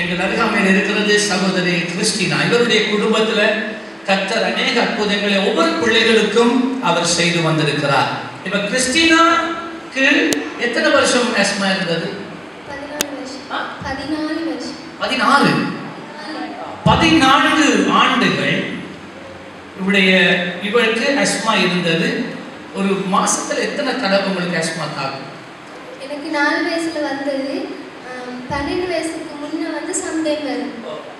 எங்கள் அருகாமையில் இருக்கிறது சகோதரி கிறிஸ்டினா. இவருடைய குடும்பத்துல கத்தர் அநேக அற்புதங்களை ஒவ்வொரு பிள்ளைகளுக்கும் அவர் செய்து வந்திருக்கிறார். இப்ப கிறிஸ்டினாக்கு எத்தனை வருஷம் ஆஸ்மா இருந்தது? பதினாலு பதினான்கு ஆண்டுகள் இவருடைய இவருக்கு அஸ்மா இருந்தது. ஒரு மாசத்துல எத்தனை தடவை உங்களுக்கு அஸ்மா தாக்கும்? எனக்கு நாலு வயசுல வந்தது. பன்னெண்டு வயசுக்கு முன்ன வந்து சம்டைம் வரும்.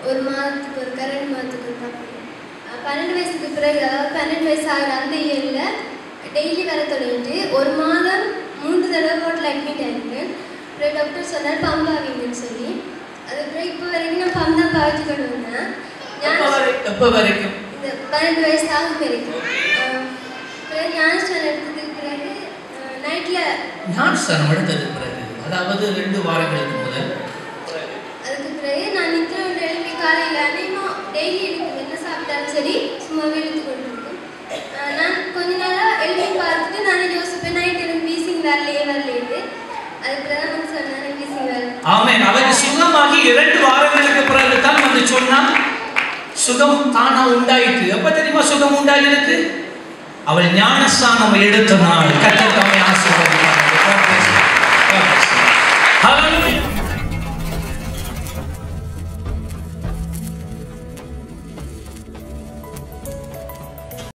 ஒரு மாதத்துக்கு ஒரு ரெண்டு மாதத்துக்கு ஒரு பன்னெண்டு வயசுக்கு பிறகு அதாவது பன்னெண்டு வயசு ஆகிற அந்த இயரில் டெய்லி வர தொடங்கிட்டு ஒரு மாதம் மூன்று தடவை ஹோட்டல் அட்மிட் ஆகிருக்கேன் அப்புறம் டாக்டர் சொன்னார் பம்ப் ஆவீங்கன்னு சொல்லி. அதுக்கப்புறம் இப்போ வரைக்கும் நான் பம்ப் தான் பாவிச்சு கொண்டு வந்தேன். எப்ப வரைக்கும்? இந்த பன்னெண்டு வயசு ஆகும் வரைக்கும் பிறகு ஞானஸ்தானம் எடுத்ததுக்கு பிறகு நைட்டில் ஞானஸ்தானம் எடுத்தது பிறகு அதாவது ரெண்டு வாரங்களுக்கு முதல் அதுக்கு பிறகு நான் நித்திர ஒன்று எழுப்பி காலையில் அனைமா டெய்லி எனக்கு என்ன சாப்பிட்டாலும் சரி சும்மா இழுத்து கொண்டு நான் கொஞ்ச நாளாக எழுப்பி பார்த்துட்டு நானே யோசிப்பேன் நைட் எனக்கு வீசிங் வரலையே வரலையே அதுக்கு பிறகு தான் வந்து சொன்னேன் எனக்கு வீசிங் வரல. ஆமென். அவருக்கு சுகமாகி இரண்டு வாரங்களுக்கு பிறகு தான் வந்து சொன்னான் சுகம் தானா உண்டாயிற்று. எப்ப தெரியுமா சுகம் உண்டாயிருக்கு அவள் ஞானஸ்தானம் எடுத்த நாள். கத்தர் தம்மை